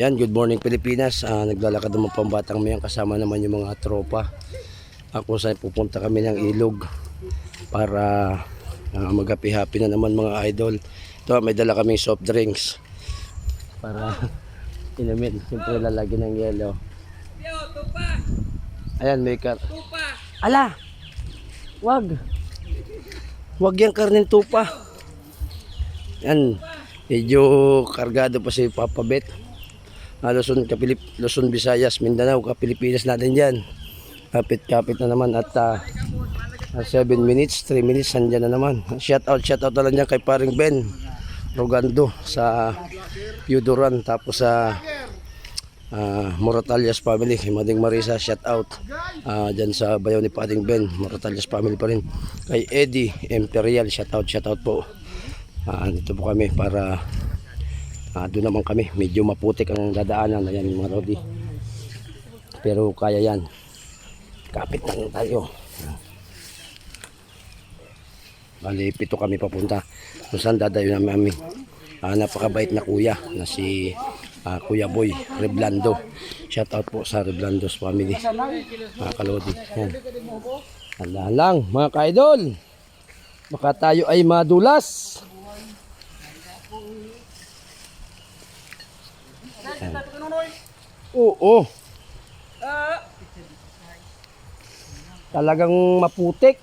Yan, good morning Pilipinas. Ah, naglalakad naman pambatang mayan kasama naman yung mga tropa. Ako sa pupunta kami ng ilog para uh, mag-happy-happy na naman mga idol. Ito, may dala kaming soft drinks para inumin. Siyempre lalagyan ng yelo. Ayan, may kar... Ala! Wag! Wag yung karnin tupa. Yan. Medyo kargado pa si Papa Bet. Ah, Luzon, Kapilip, Luzon, Visayas, Mindanao, Kapilipinas natin dyan. Kapit-kapit na naman at 7 minutes, 3 minutes, andyan na naman. Shout out, shout out na lang dyan kay paring Ben Rogando sa Yuduran tapos sa uh, Moratalias family, kay Mading Marisa, shout out. Ah, dyan sa bayaw ni paring Ben, Moratalias family pa rin. Kay Eddie Imperial, shout out, shout out po. Ah, dito po kami para Ah, doon naman kami, medyo maputik ang dadaanan ayan mga rodi. Pero kaya yan. Kapit lang tayo. Bali, pito kami papunta. Kung saan dadayo namin. Ah, napakabait na kuya na si ah, Kuya Boy Reblando. Shout out po sa Reblando's family. Mga kalodi. Yan. Tandaan lang mga ka-idol. Baka tayo ay madulas. Oo. Talagang maputik.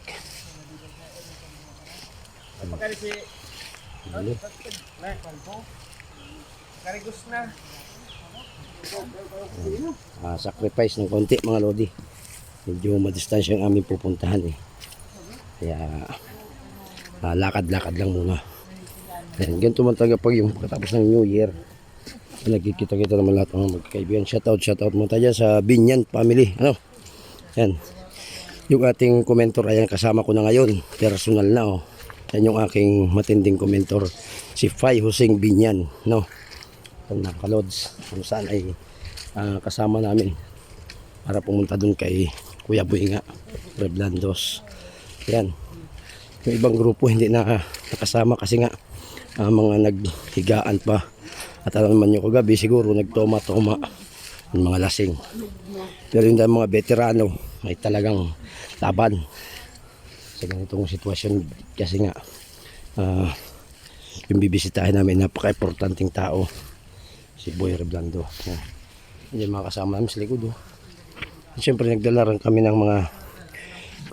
Dali. Karigos na. Ah, sacrifice ng konti mga lodi. Medyo madistansya ang aming pupuntahan eh. Kaya ah, lakad-lakad lang muna. Yan, ganito man talaga pag yung pagkatapos ng New Year. Nagkikita-kita naman lahat mga magkaibigan. Shoutout, shoutout mo tayo sa Binyan family. Ano? Yan. Yung ating komentor, ayan kasama ko na ngayon. Personal na oh. Yan yung aking matinding komentor. Si Fay Husing Binyan. No? Yan mga kalods. Kung saan ay ah, kasama namin. Para pumunta dun kay Kuya Boy nga. Reblandos. Yan. Yung ibang grupo hindi na nakasama kasi nga ah, mga naghigaan pa. At alam naman nyo kagabi siguro nagtoma-toma ng mga lasing. Pero yung mga veterano ay talagang laban sa ganitong sitwasyon kasi nga ah, yung bibisitahin namin napaka-importanting tao si Boy Reblando. Yan yung mga kasama namin sa likod. Oh. Siyempre nagdala rin kami ng mga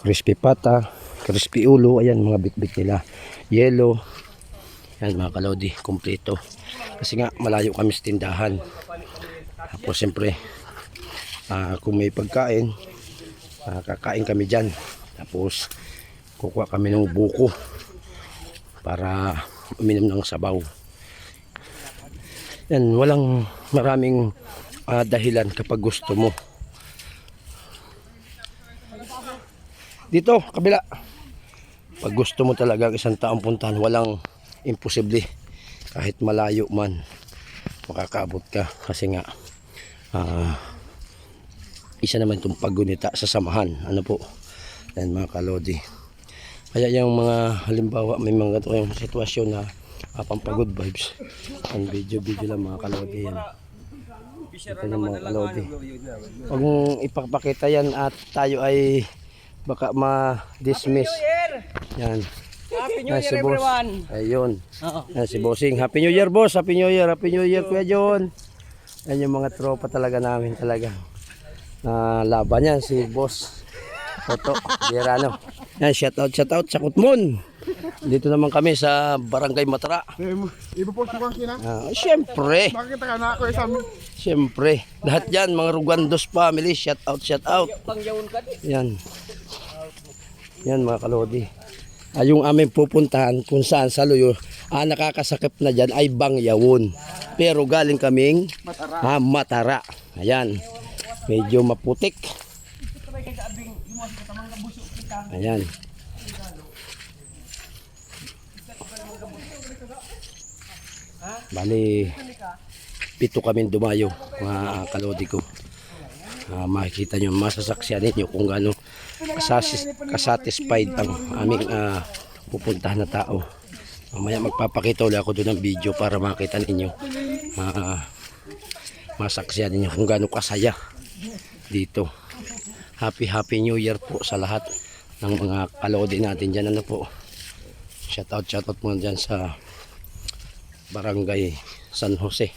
crispy pata, crispy ulo, ayan mga bit-bit nila. Yellow, yan mga kalodi, kumpleto. Kasi nga malayo kami sa tindahan. Tapos siyempre, ah, kung may pagkain, ah, kakain kami dyan. Tapos kukuha kami ng buko para uminom ng sabaw. Yan, walang maraming ah, dahilan kapag gusto mo. Dito, kabila. Pag gusto mo talaga ang isang taong puntahan, walang imposible. Kahit malayo man, makakaabot ka. Kasi nga, ah, isa naman itong paggunita sa samahan. Ano po? Yan mga kalodi. Kaya yung mga halimbawa may mga ganito yung sitwasyon na uh, pampagod vibes. Ang video-video lang mga kalodi yan. Ito yung mga kalodi. Huwag mong ipapakita yan at tayo ay baka ma-dismiss. Yan. Happy New Yan Year si boss. everyone. Ayun. Oo. Yan si Bossing. Happy New Year boss. Happy New Year. Happy New Year Kuya John. Yan yung mga tropa talaga namin talaga. Na laban yan si boss. Toto. Gerano. Yan shout out shout out sa Kutmon. Dito naman kami sa Barangay Matara. Iba po sa kina. Ah, syempre, Makikita ka na ako sa amin. syempre. Lahat yan mga Rugandos family. Shout out shout out. Yan. Yan mga kalodi. Ah, yung aming pupuntahan kung saan sa Luyo, ah, nakakasakip na dyan ay Bangyawon. Pero galing kaming Matara. Ah, Matara. Ayan. Medyo maputik. Ayan. Bali, pito kami dumayo, mga kalodi ko. Ah, makikita nyo, masasaksiyan ninyo kung gaano kasasis, kasatisfied ang aming ah, pupuntahan na tao. Mamaya magpapakita ulit ako doon ng video para makita ninyo. Ah, masaksiyan ninyo kung gaano kasaya dito. Happy Happy New Year po sa lahat ng mga kalodi natin dyan. Ano po? Shout out, shout out muna dyan sa Barangay San Jose.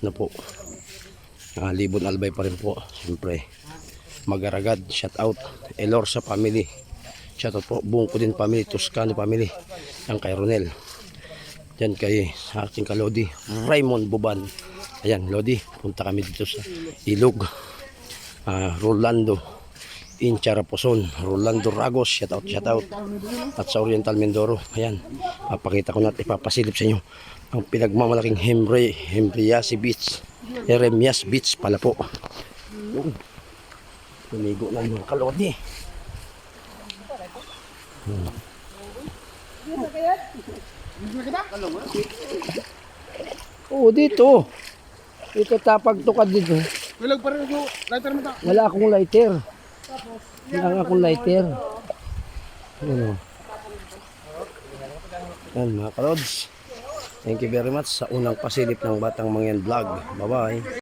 Ano po? Ah, Libon Albay pa rin po. Siyempre, Magaragad, shout out. Elor sa family. Shout out po. Buong ko din family, Toscano family. Ang kay Ronel. Diyan kay aking kalodi, Raymond Buban. Ayan, Lodi, punta kami dito sa Ilog. Ah, Rolando Incharaposon, Rolando Ragos, shout out, shout out. At sa Oriental Mindoro, ayan, papakita ko na at ipapasilip sa inyo ang pinagmamalaking Hemre, Hemriasi Beach, Jeremias Beach pala po. Tumigo na yung kalodi. Oo, dito. Dito tapag to ka dito. Wilag pa. Lighter mo ta. Wala akong lighter. Wala akong lighter. Ano? Yan mga kalods. Thank you very much sa unang pasilip ng Batang Mangyan Vlog. Bye-bye.